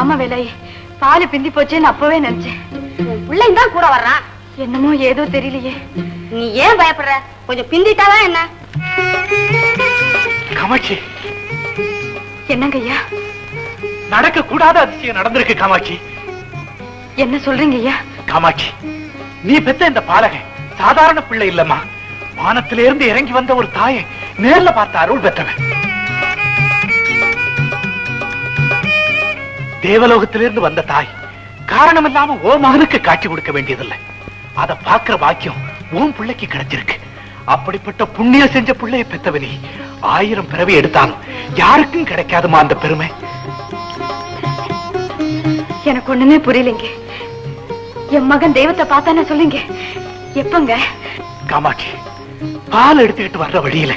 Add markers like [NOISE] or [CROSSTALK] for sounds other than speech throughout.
ஆமா வேலை பால் பிந்தி போச்சேன்னு அப்பவே நினைச்சேன். பிள்ளைங்க தான் கூட வர்றான் என்னமோ ஏதோ தெரியலையே. நீ ஏன் பயப்படுற? கொஞ்சம் பிந்திட்டாதான் என்ன? காமாட்சி. என்னங்க ஐயா நடக்க கூடாத அதிசயம் நடந்திருக்கு காமாட்சி. என்ன சொல்றீங்க ஐயா காமாட்சி நீ பெத்த இந்த பாலகன் சாதாரண பிள்ளை இல்லம்மா. வானத்திலிருந்து இறங்கி வந்த ஒரு தாயை நேர்ல பார்த்த அருள் பெற்றவன். தேவலோகத்திலிருந்து வந்த தாய் காரணம் இல்லாம ஓ மகனுக்கு காட்சி கொடுக்க வேண்டியதில்லை. அத பாக்குற பாக்கியம் உன் பிள்ளைக்கு கிடைச்சிருக்கு. அப்படிப்பட்ட புண்ணியம் செஞ்ச பிள்ளைய பெத்தவனி ஆயிரம் பிறவி எடுத்தாலும் யாருக்கும் கிடைக்காதுமா அந்த பெருமை? எனக்கு ஒண்ணுமே புரியலைங்க. என் மகன் தெய்வத்தை பார்த்தானே சொல்லுங்க. எப்பங்க? காமாட்சி பால் எடுத்துக்கிட்டு வர்ற வழியில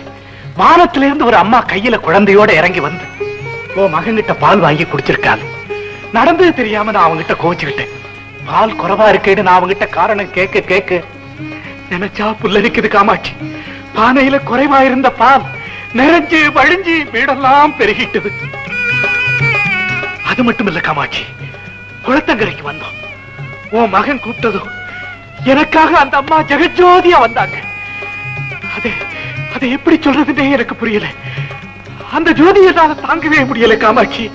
வானத்துல இருந்து ஒரு அம்மா கையில குழந்தையோட இறங்கி வந்து உன் மகன்கிட்ட பால் வாங்கி குடிச்சிருக்காள் நடந்தது தெரியாம நான் அவங்கிட்ட கோச்சுக்கிட்டேன் பால் குறைவா இருக்கேன்னு நான் அவங்கிட்ட காரணம் கேட்க கேட்க நினைச்சா புல்லரிக்குது காமாட்சி. பானையில குறைவா இருந்த பால் நிறைஞ்சு வழிஞ்சு வீடெல்லாம் பெருகிட்டது. அது மட்டும் இல்ல காமாட்சி குளத்தங்கரைக்கு வந்தோம். உன் மகன் கூப்பிட்டதும் எனக்காக அந்த அம்மா ஜெகஜோதியா வந்தாங்க. அது அதை எப்படி சொல்றதுன்னே எனக்கு புரியல. அந்த ஜோதியை தாங்கவே முடியல காமாட்சி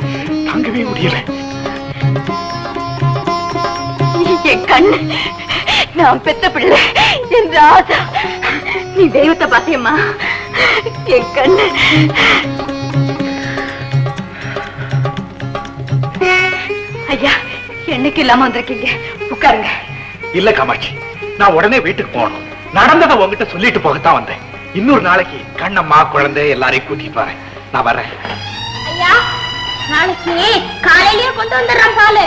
தாங்கவே முடியல. என் கண்ணு நான் பெத்த பிள்ளை என் ராஜா. நீ தெய்வத்தை பாத்தியம்மா என் கண்ணு ஐயா என்னைக்கு இல்லாம வந்திருக்கீங்க? உட்காருங்க. இல்ல காமாட்சி நான் உடனே வீட்டுக்கு போகணும். நடந்ததை உங்ககிட்ட சொல்லிட்டு போகத்தான் வந்தேன். இன்னொரு நாளைக்கு கண்ணம்மா குழந்தை எல்லாரையும் கூட்டிட்டு வரேன். நான் வரேன். நாளைக்கு காலையிலேயே கொண்டு வந்துடுறேன் பாலு.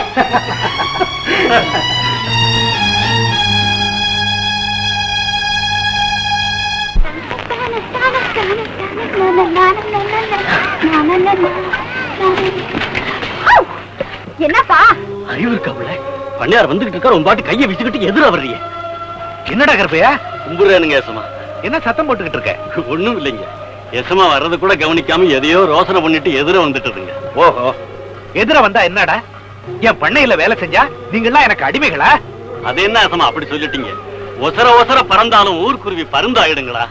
என்னப்பா? அறிவு இருக்கவுல பண்ணையார் வந்துகிட்டு இருக்காரு உன் பாட்டு கையை விச்சுக்கிட்டு எதிர வர்றீங்க. என்னடா கருப்பையா? கும்புறானுங்க ஏசமா என்ன சத்தம் போட்டுக்கிட்டு இருக்க? ஒண்ணும் இல்லைங்க. எசமா வர்றது கூட கவனிக்காம எதையோ ரோசனை பண்ணிட்டு எதிர வந்துட்டதுங்க. ஓஹோ. எதிர வந்தா என்னடா? என் பண்ணையில வேலை செஞ்சா நீங்கெல்லாம் எனக்கு அடிமைகளா? அது என்ன ஏசமா அப்படி சொல்லிட்டீங்க? ஒசர ஒசர பறந்தாலும் ஊர்க்குருவி பருந்தாயிடுங்களா?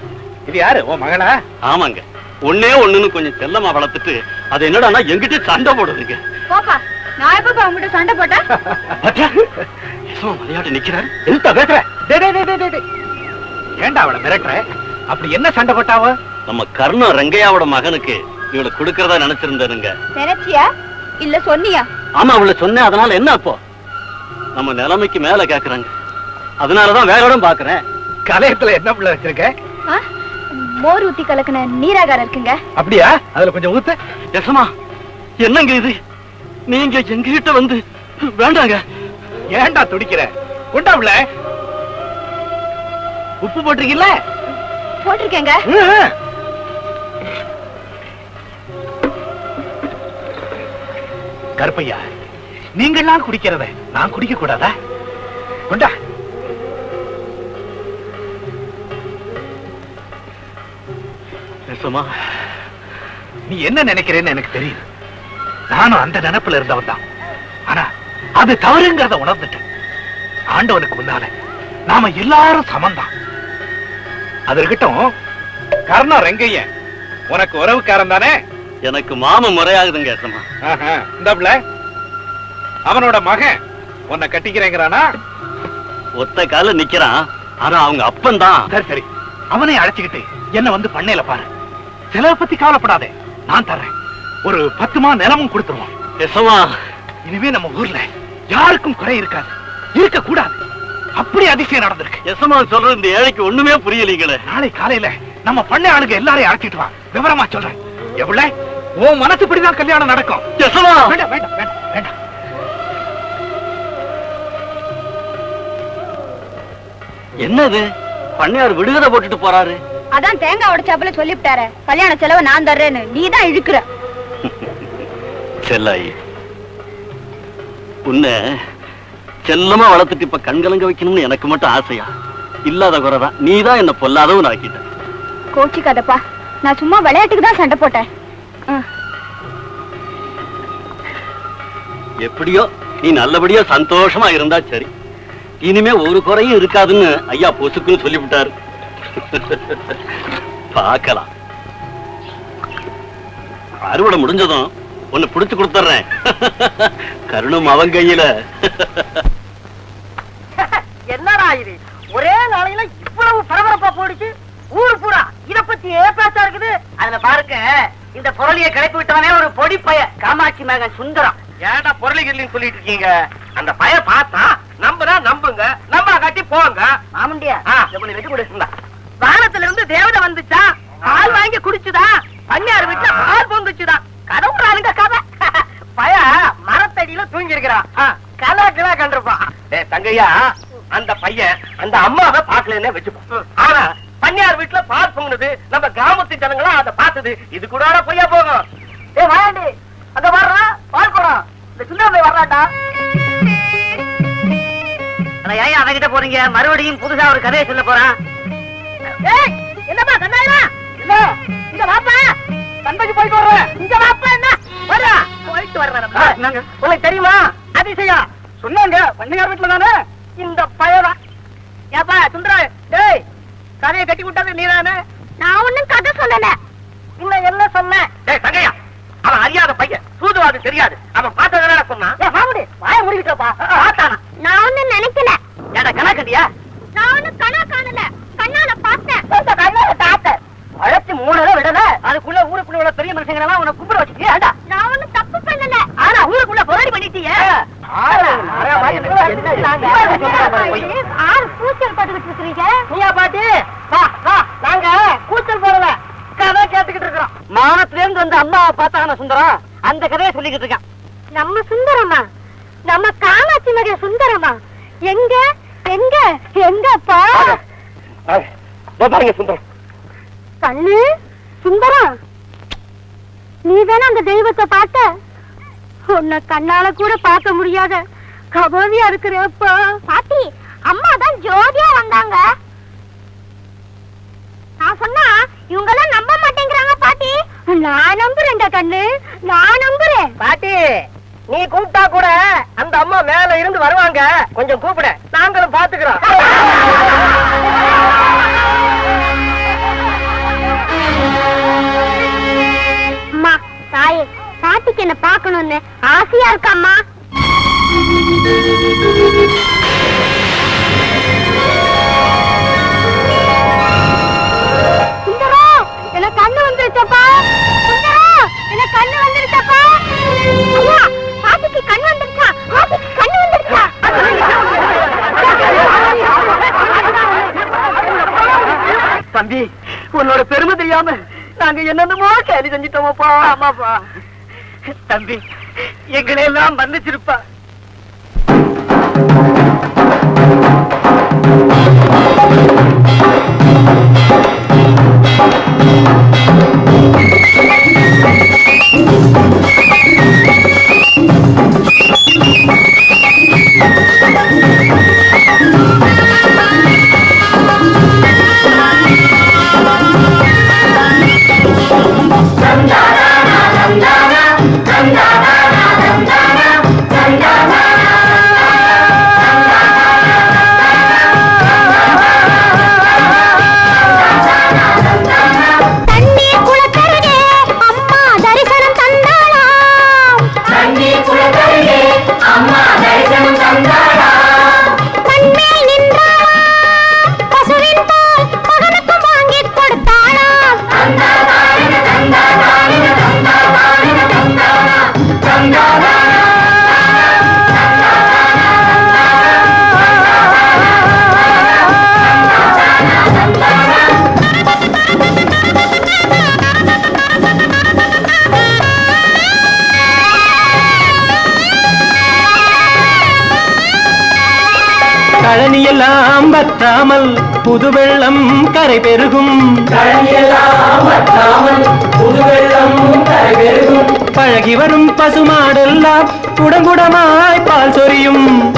இது யாரு உன் மகளா? ஆமாங்க. ஒண்ணே ஒண்ணுன்னு கொஞ்சம் செல்லமா வளர்த்துட்டு அது என்னடான்னா எங்கிட்ட சண்டை போடுதுங்க. போப்பா நான் எப்ப உங்ககிட்ட சண்டை போட்டேன்? எசமா விளையாட்டு நிக்கிறாரு. எதுத்தா பேசுற. ஏன்டா அவளை மிரட்டுற? அப்படி என்ன சண்டை போட்டாவ? நம்ம கர்ணம் ரங்கையாவோட மகனுக்கு இவளை கொடுக்கறதா நினைச்சிருந்தாருங்க நினைச்சியா? இல்ல சொன்னியா? ஆமா அவளை சொன்னேன். அதனால என்ன அப்போ? நம்ம நிலைமைக்கு மேல கேக்குறாங்க. அதனாலதான் வேலையோட பாக்குறேன். கலையத்துல என்ன பிள்ளை வச்சிருக்க? ஆ? மோர் ஊத்தி கலக்கின நீராகாரம் இருக்குங்க. அப்படியா? அதுல கொஞ்சம் ஊத்து. எசமா என்னங்க இது? நீங்க எங்ககிட்ட வந்து வேண்டாங்க. ஏன்டா துடிக்கிற? கொண்டா உள்ள உப்பு போட்டிருக்கீல்ல போட்டிருக்கேங்க. கருப்பையா நீங்கெல்லாம் குடிக்கிறத நான் குடிக்க கூடாதா? கொண்டா. எசமா நீ என்ன நினைக்கிறேன்னு எனக்கு தெரியுது. நானும் அந்த நினைப்புல இருந்தவன் தான். ஆனா அது தவறுங்கிறத உணர்ந்துட்டேன். ஆண்டவனுக்கு முன்னால நாம எல்லாரும் சமந்தான் அது இருக்கட்டும். கர்ணம் உனக்கு உறவுக்காரன் தானே? எனக்கு மாம முறையாகுதுங்க எசமா இந்தாப்ல அவனோட மகன் உன்னை கட்டிக்கிறேங்கிறானா? ஒத்த கால நிக்கிறான். ஆனா அவங்க அப்பன் தான் சரி சரி. அவனை அழைச்சுக்கிட்டு என்ன வந்து பண்ணையில பாரு. செலவை பத்தி கவலைப்படாதே நான் தர்றேன். ஒரு பத்து மா நிலமும் கொடுத்துருவோம் இனிமே நம்ம ஊர்ல யாருக்கும் குறை இருக்காது. இருக்க கூடாது அப்படி அதிசயம் நடந்திருக்கு. எசமா சொல்ற இந்த ஏழைக்கு ஒண்ணுமே புரியலீங்களே. நாளை காலையில நம்ம பண்ணை ஆளுங்க எல்லாரையும் அழைச்சிட்டு வா. விவரமா சொல்றேன். எவ்வளவு? உன் மனசுப்படிதான் கல்யாணம் நடக்கும். எசமா வேண்டாம் வேண்டாம் வேண்டாம் வேண்டாம். என்னது? பண்ணையார் விடுகதை போட்டுட்டு போறாரு. அதான் தேங்காய் உடைச்சாப்புல சொல்லிவிட்டாரு. கல்யாண செலவை நான் தர்றேன்னு. நீ தான் இழுக்கிற. செல்லாயி. உன்னை செல்லமா வளர்த்துட்டு இப்ப கண்கலங்க வைக்கணும்னு எனக்கு மட்டும் ஆசையா? இல்லாத குறைதான். நீதான் என்ன பொல்லாதவன் ஆக்கிட்ட. கோச்சிக்காதப்பா. நான் சும்மா விளையாட்டுக்கு தான் சண்டை போட்டேன். எப்படியோ நீ நல்லபடியா சந்தோஷமா இருந்தா சரி. இனிமே ஒரு குறையும் இருக்காதுன்னு ஐயா பொசுக்குன்னு சொல்லிவிட்டாரு. பார்க்கலாம். அறுவடை முடிஞ்சதும் ஒன்னு பிடிச்சு கொடுத்துறேன் கருணும் அவன் கையில. என்னடா இது? ஒரே நாளையில இவ்வளவு பரபரப்பா போடுச்சு ஊரு பூரா இத பத்தி ஏப்பாச்சா இருக்குது? அதுல பாருங்க இந்த பொருளிய கிளப்பி விட்டவனே ஒரு பொடி பைய காமாட்சி மகன் சுந்தரம். ஏன்டா பொருளிகள் சொல்லிட்டு இருக்கீங்க? அந்த பைய பார்த்தா நம்புனா நம்புங்க நம்ப காட்டி போங்க. ஆமண்டியா வெட்டி கொடுக்குங்களா வானத்துல இருந்து தேவதை வந்துச்சா? பால் வாங்கி குடிச்சுதா? பன்னியார் வீட்டுல பால் பொங்குச்சுதா? கடவுளாருங்க கதை. பய மரத்தடியில தூங்கி இருக்கிறான் கலா கிலா கண்டிருப்பான் தங்கையா அந்த பையன் அந்த அம்மாவை பாக்கலன்னே வச்சுப்போம். ஆனா பன்னியார் வீட்டுல பால் பொங்குனது நம்ம கிராமத்து ஜனங்களா அதை பார்த்தது. இது கூட பொய்யா போகும். ஏ வாயாண்டி. அங்க வர்றா பால் குடம். இந்த சுந்தரம் வர்றாண்டா ஏன் அவகிட்ட போறீங்க? மறுபடியும் புதுசா ஒரு கதையை சொல்ல போறான். ஏய் என்னப்பா கண்ணாயிரா இல்ல இங்க வாப்பா. தந்தைக்கு போயிட்டு வர்றேன் இங்க வாப்பா என்ன? வரா போயிட்டு வர்றேன்? உங்களுக்கு தெரியுமா? அதிசயம். சொன்னாங்க பண்ணையார் வீட்டுல தானே? இந்த பயனா ஏப்பா சுந்தரா டேய் கதையை கட்டி விட்டது நீதானே? நான் ஒண்ணும் கதை சொல்லல. இன்னும் என்ன சொன்னேன் டேய் தங்கையா அவன் அறியாத பையன். சூதுவாது தெரியாது. அவன் பார்த்ததுனால சொன்னான்? ஏ மாமுடி வாய முடிக்கிட்டப்பா. பார்த்தானா? நான் ஒண்ணும் நினைக்கல. ஏடா கணக்கண்டியா நான் ஒண்ணும் கனா காணல. கண்ணால பார்த்தேன். கண்ணால தாத்த வளர்ச்சி மூணுல விடல. அதுக்குள்ள ஊருக்குள்ள உள்ள பெரிய மனுஷங்க எல்லாம் உன்னை கும்பிட வச்சுக்கியா நான் ஒண்ணும் தப்பு ஆனா ஊருக்குள்ள போராடி பண்ணிட்டீங்க ஆறு கூச்சல் பட்டுக்கிட்டு இருக்கிறீங்க? நீயா பாட்டி வா வா நாங்க கூச்சல் போடல. கதை கேட்டுக்கிட்டு இருக்கிறோம். மானத்துல இருந்து வந்து அம்மாவை பார்த்தான சுந்தரம்? அந்த கதையை சொல்லிக்கிட்டு இருக்கான். நம்ம சுந்தரமா நம்ம காமாட்சி மக சுந்தரமா எங்க? எங்க? எங்கப்பா? பாருங்க சுந்தரம். கண்ணு சுந்தரம். நீ தானே அந்த தெய்வத்தை பார்த்த. உன்னை கண்ணால கூட பார்க்க முடியாத கபோதியா இருக்கிறப்பா பாட்டி அம்மா தான் ஜோதியா வந்தாங்க. நான் சொன்னா இவங்க எல்லாம் நம்ப மாட்டேங்கிறாங்க பாட்டி. நான் நம்புறேன்டா கண்ணு. நான் நம்புறேன். பாட்டி நீ கூப்பிட்டா கூட அந்த அம்மா மேல இருந்து வருவாங்க. கொஞ்சம் கூப்பிட. நாங்களும் பாத்துக்கிறோம் கண்ணு வந்துருச்சா? பாட்டிக்கு கண்ணு வந்துருச்சா? தம்பி உன்னோட பெருமை தெரியாம நாங்க என்னென்னமோ கேலி செஞ்சிட்டோமப்பா. ஆமாப்பா. தம்பி எங்களை எல்லாம் மன்னிச்சிருப்பா Thank you. கழனியெல்லாம் வற்றாமல் புது வெள்ளம் கரை பெருகும். பழகி வரும் பசுமாடெல்லாம் குடங்குடமாய் பால் சொரியும்.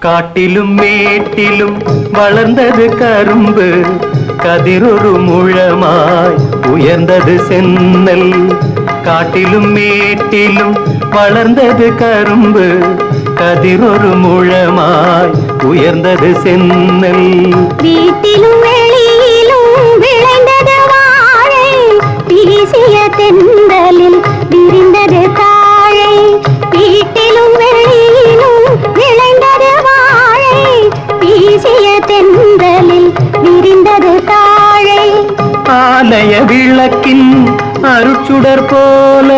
காட்டிலும் மேட்டிலும் வளர்ந்தது கரும்பு. கதிரொரு முழமாய் உயர்ந்தது சென்னல் காட்டிலும் மேட்டிலும் வளர்ந்தது கரும்பு. கதிரொரு முழமாய் உயர்ந்தது சென்னல் வீட்டிலும் வெளியிலும் விளைந்தது வாழை. வீசிய தென்றலில் விரிந்தது ஆலய விளக்கின் அருச்சுடர் போல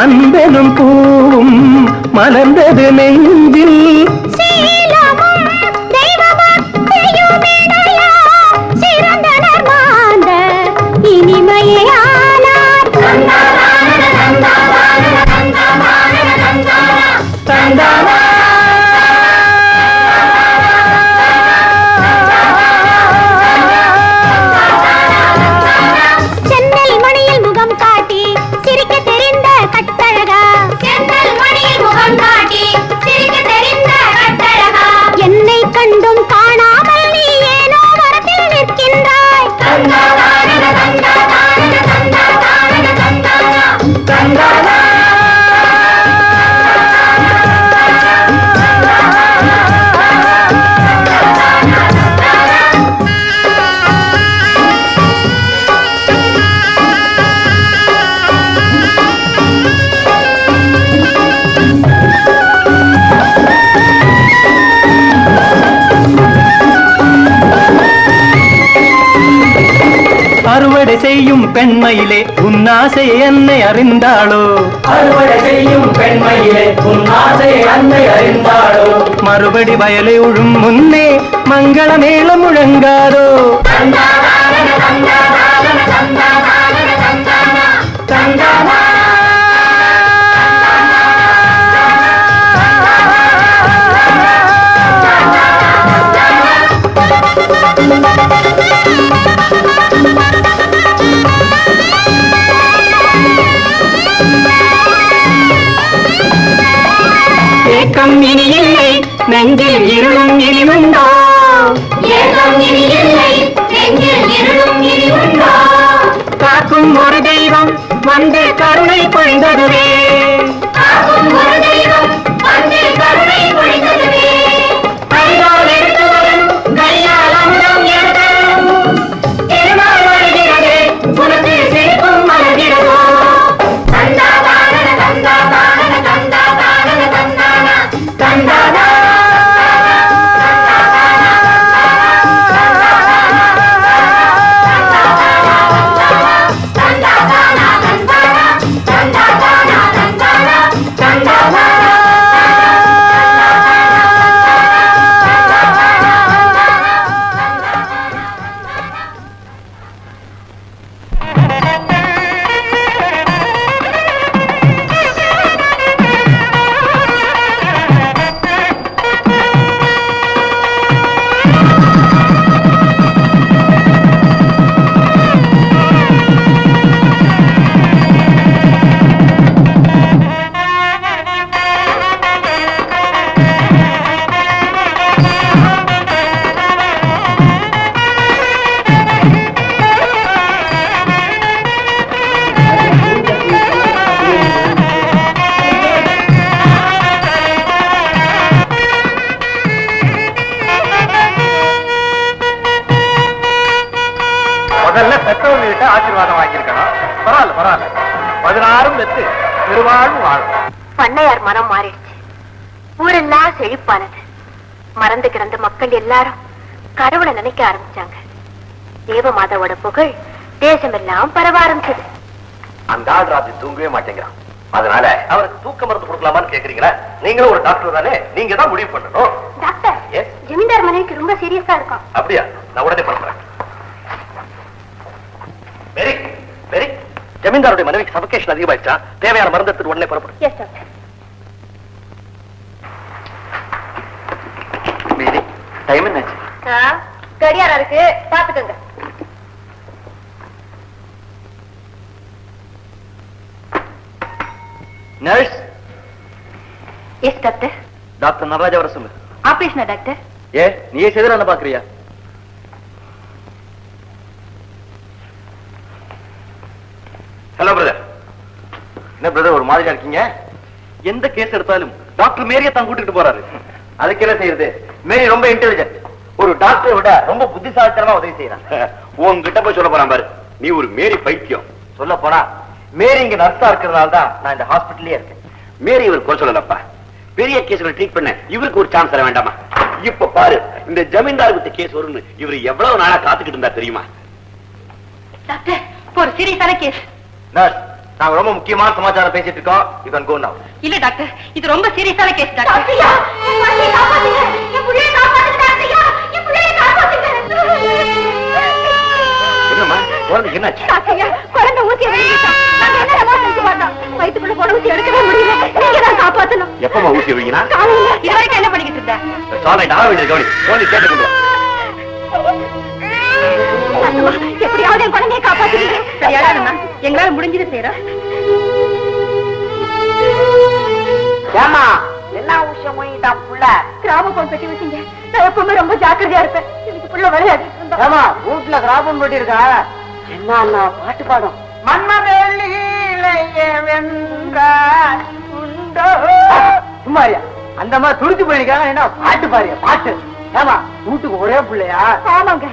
அன்பெனும் பூவும் மலர்ந்தது நெஞ்சில். பெண்மையிலே உன்னாசை என்னை அறிந்தாளோ? அறுவடை செய்யும் பெண்மையிலே உன்னாசை என்னை அறிந்தாளோ? மறுபடி வயலை உழும் முன்னே மங்கள மேளம் முழங்காதோ ஏக்கம் இனி இல்லை நெஞ்சில் இருளும் இனிமுண்டோ காக்கும் ஒரு தெய்வம் வந்து கருணை பொழிந்ததுவே. வெத்து பெருவாழும் வாழும் பண்ணையார் மனம் மாறிடுச்சு. ஊரெல்லாம் செழிப்பானது. மறந்து கிடந்த மக்கள் எல்லாரும் கடவுளை நினைக்க ஆரம்பிச்சாங்க. தேவமாதாவோட புகழ் தேசமெல்லாம் பரவ ஆரம்பிச்சது. அந்த ஆள் ராத்திரி தூங்கவே மாட்டேங்கிறான். அதனால அவருக்கு தூக்க மருந்து கொடுக்கலாமான்னு கேக்குறீங்களா? நீங்களும் ஒரு டாக்டர் தானே? நீங்க தான் முடிவு பண்ணணும். டாக்டர்? ஜமீன்தார் மனைவிக்கு ரொம்ப சீரியஸா இருக்கும் அப்படியா? நான் உடனே பண்றேன் வெரி வெரி ஜமீன்தாருடைய மனைவிக்கு சபகேஷன் அதிகமாயிடுச்சா? தேவையான மருந்து எடுத்துட்டு உடனே புறப்படும் டைம் என்னாச்சு? கடியாரம் இருக்கு. பாத்துக்கோங்க nurse yes doctor doctor Nataraja வர சொல்லு. ஆபரேஷனா டாக்டர் ஏ நீயே செய்தா பாக்குறியா ஹலோ பிரதர் என்ன பிரதர் ஒரு மாதிரியா இருக்கீங்க? எந்த கேஸ் எடுத்தாலும் டாக்டர் மேரியை தான் கூட்டிட்டு போறாரு. அதுக்கு என்ன செய்யறது? மேரி ரொம்ப இன்டெலிஜென்ட் ஒரு டாக்டரை விட ரொம்ப புத்திசாலித்தனமா உதவி செய்யறான் உன்கிட்ட போய் சொல்ல போறான் பாரு. நீ ஒரு மேரி பைத்தியம். சொல்ல போனா மேரி இங்க நர்ஸா இருக்கிறதுனால தான் நான் இந்த ஹாஸ்பிட்டல்லயே இருக்கேன். மேரி இவர் குறை சொல்லலப்பா. பெரிய கேஸ்களை ட்ரீட் பண்ண இவருக்கு ஒரு சான்ஸ் தர வேண்டாமா? இப்ப பாரு இந்த ஜமீன்தார் வித்த கேஸ் வரும்னு இவர் எவ்வளவு நாளா காத்துக்கிட்டு இருந்தா தெரியுமா? டாக்டர் ஒரு சீரியஸான கேஸ் நர்ஸ் நாங்க ரொம்ப முக்கியமான சமாச்சாரம் பேசிட்டு இருக்கோம் யூ கேன் கோ நவ இல்ல டாக்டர் இது ரொம்ப சீரியஸான கேஸ் டாக்டர் டாக்டர்யா, என் குழந்தையை காப்பாத்துங்க. என் புள்ளையை காப்பாத்துங்க, டாக்டர்யா. என் புள்ளையை காப்பாத்துங்க. என்னம்மா குழந்தைக்கு என்னாச்சு குழந்தை ஊசி எடுத்துக்கிட்டான். நாங்க என்னென்னமோ செஞ்சு பார்த்தோம். வயித்துக்குள்ள போன ஊசி எடுக்கவே முடியல. நீங்க தான் காப்பாத்தணும். எப்பமா ஊசி வைக்கினா காலையில. இது வரைக்கும் என்ன பண்ணிக்கிட்டு இருந்த சாலை வேண்டியது கவனி குழந்தை கேட்டு கொண்டு வா எப்படியாவது என் குழந்தையை காப்பாத்துறீங்க எங்களால முடிஞ்சது செய்யறோம் ஏமா என்ன விஷயம் வாங்கிட்டான் புள்ள. கிராம போன் பெட்டி வச்சீங்க. நான் எப்பவுமே ரொம்ப ஜாக்கிரதையா இருப்பேன். எனக்கு புள்ள ஏமா வீட்டுல போட்டி இருக்கா என்ன பாட்டு பாடும். சும்மாரியா. அந்த மாதிரி துடிச்சு போயிருக்காங்க என்ன பாட்டு பாரியா பாட்டு. ஏமா வீட்டுக்கு ஒரே பிள்ளையா? ஆமாங்க.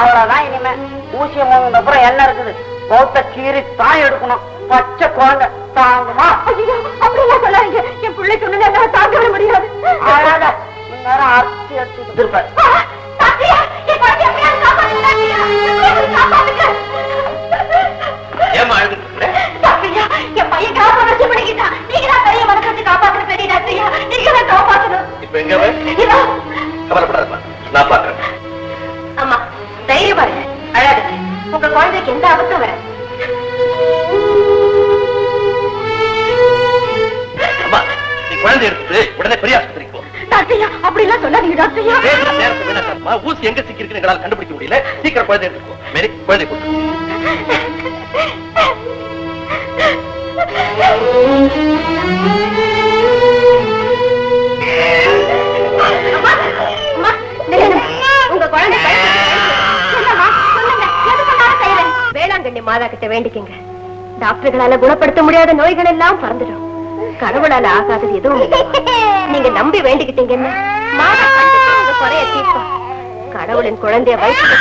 அவ்வளவுதான் இனிமே. ஊசியம் வாங்கின அப்புறம் என்ன இருக்குது. பௌத்த கீறி தான் எடுக்கணும். பச்சை குழந்தை தாங்குமா? ஐயோ அப்படியெல்லாம் சொல்லாதீங்க. என் பிள்ளைக்கு ஒண்ணு என்னால தாங்கவே முடியாது. அழாத. இந்நேரம் அரிசி எடுத்துட்டு இருப்பேன். என். ஏமா பையன் காப்பா வச்சு பண்ணிக்கிட்டான். நீங்க தான் பெரிய மனசு காப்பாத்துற பெரிய டாக்டர்யா. நீங்க தான். இப்ப எங்க நான் பாக்குறேன் அம்மா தைரியமா இருங்க. அழாதுங்க. உங்க குழந்தைக்கு எந்த ஆபத்தும் வராது. குழந்தை எடுத்துட்டு உடனே பெரிய ஆஸ்பத்திரிக்கு போ. டாக்டர்யா, அப்படியெல்லாம் சொல்லாதீங்க டாக்டர்யா. வேணா சார்மா, ஊசி எங்க சிக்கிருக்குன்னு எங்களால கண்டுபிடிக்க முடியல. சீக்கிரம் குழந்தை எடுத்துக்கோ மேரி குழந்தை [LAUGHS] வேளாங்கண்ணி மாதா கிட்ட வேண்டிக்கங்க. டாக்டர்களால குணப்படுத்த முடியாத நோய்கள் எல்லாம் பறந்துடும். கடவுளால ஆகாதது எதுவும் இல்லை. நீங்க நம்பி வேண்டிக்கிட்டீங்கன்னா மாதா கண்டிப்பா உங்க குறைய தீர்ப்பா. கடவுளின் குழந்தைய வயிற்று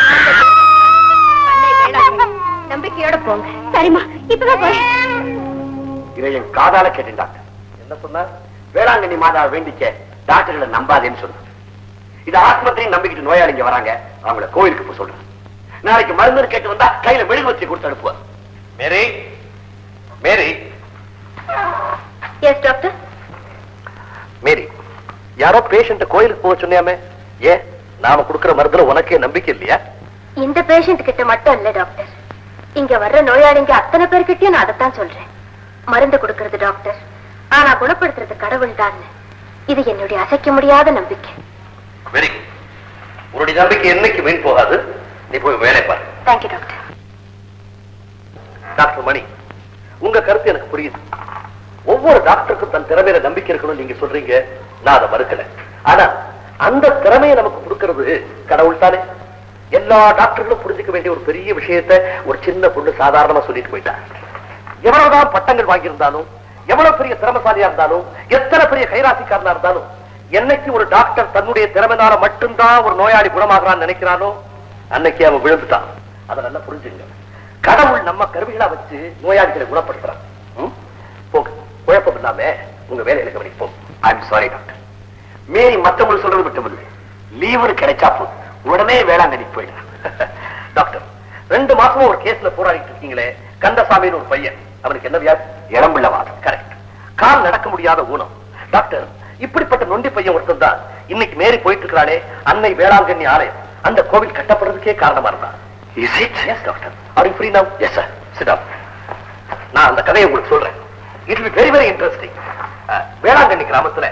நம்பிக்கையோட போங்க. சரிம்மா இப்பதான் போய். இதை என் காதால கேட்டேன் டாக்டர். என்ன சொன்னார் வேளாங்கண்ணி மாதா வேண்டிக்க டாக்டர்களை நம்பாதேன்னு சொன்னார். இது ஆஸ்பத்திரியும் நம்பிக்கிட்டு நோயாளிங்க வராங்க. அவங்கள கோயிலுக்கு போக சொல்றேன் நாளைக்கு மருந்து கேட்டு வந்தா கையில மெழுகுவத்தி கொடுத்து அனுப்புவார் மேரி மேரி. எஸ் டாக்டர் மேரி யாரோ பேஷண்ட கோயிலுக்கு போக சொன்னியாமே ஏன் நாம கொடுக்கிற மருந்துல உனக்கே நம்பிக்கை இல்லையா? இந்த பேஷண்ட் கிட்ட மட்டும் இல்ல டாக்டர் இங்க வர்ற நோயாளிங்க அத்தனை பேர்கிட்டயும் நான் அதைத்தான் சொல்றேன். மருந்து கொடுக்கறது டாக்டர் ஆனா குணப்படுத்துறது கடவுள் தான் இது என்னுடைய அசைக்க முடியாத நம்பிக்கை. வெரி குட் உன்னுடைய நம்பிக்கை என்னைக்கு வீண் போகாது? நீ போய் வேலை பாரு. தேங்க்யூ டாக்டர் டாக்டர் மணி உங்க கருத்து எனக்கு புரியுது. ஒவ்வொரு டாக்டருக்கும் தன் திறமையில நம்பிக்கை இருக்கணும் நீங்க சொல்றீங்க. நான் அதை மறுக்கல. ஆனா அந்த திறமையை நமக்கு கொடுக்கிறது கடவுள் தானே. எல்லா டாக்டர்களும் புரிஞ்சுக்க வேண்டிய ஒரு பெரிய விஷயத்தை ஒரு சின்ன பொண்ணு சாதாரணமா சொல்லிட்டு போயிட்டா. எவ்வளவுதான் பட்டங்கள் வாங்கியிருந்தாலும் எவ்வளவு பெரிய திறமசாலியா இருந்தாலும் எத்தனை பெரிய கைராசிக்காரனா இருந்தாலும் என்னைக்கு ஒரு டாக்டர் தன்னுடைய திறமைனால மட்டும்தான் ஒரு நோயாளி குணமாகறான்னு நினைக்கிறானோ அன்னைக்கு அவன் விழுந்துட்டான். அதை நல்லா புரிஞ்சுங்க. கடவுள் நம்ம கருவிகளா வச்சு நோயாளிகளை குணப்படுத்துறான். போங்க குழப்பம் இல்லாம உங்க வேலையில கவனிப்போம் ஐம் சாரி டாக்டர் மீறி மத்தவங்களுக்கு சொல்றது மட்டுமில்லை லீவர் கிடைச்சா போதும். உடனே வேளாங்கண்ணி போயிடலாம் டாக்டர் ரெண்டு மாசமா ஒரு கேஸ்ல போராடிட்டு இருக்கீங்களே கந்தசாமின்னு ஒரு பையன். அவனுக்கு என்ன வியாதி? இளம்பிள்ளவாதம் கரெக்ட் கால் நடக்க முடியாத ஊனம். டாக்டர் இப்படிப்பட்ட நொண்டி பையன் ஒருத்தன் தான். இன்னைக்கு மேரி போயிட்டு இருக்கிறாளே அன்னை வேளாங்கண்ணி ஆலயம். அந்த கோவில் கட்டப்படுறதுக்கே காரணமா இருந்தா is it yes doctor are you free now yes sir sit up நான் அந்த கதையை உங்களுக்கு சொல்றேன். It be very very interesting Velankanni கிராமத்துல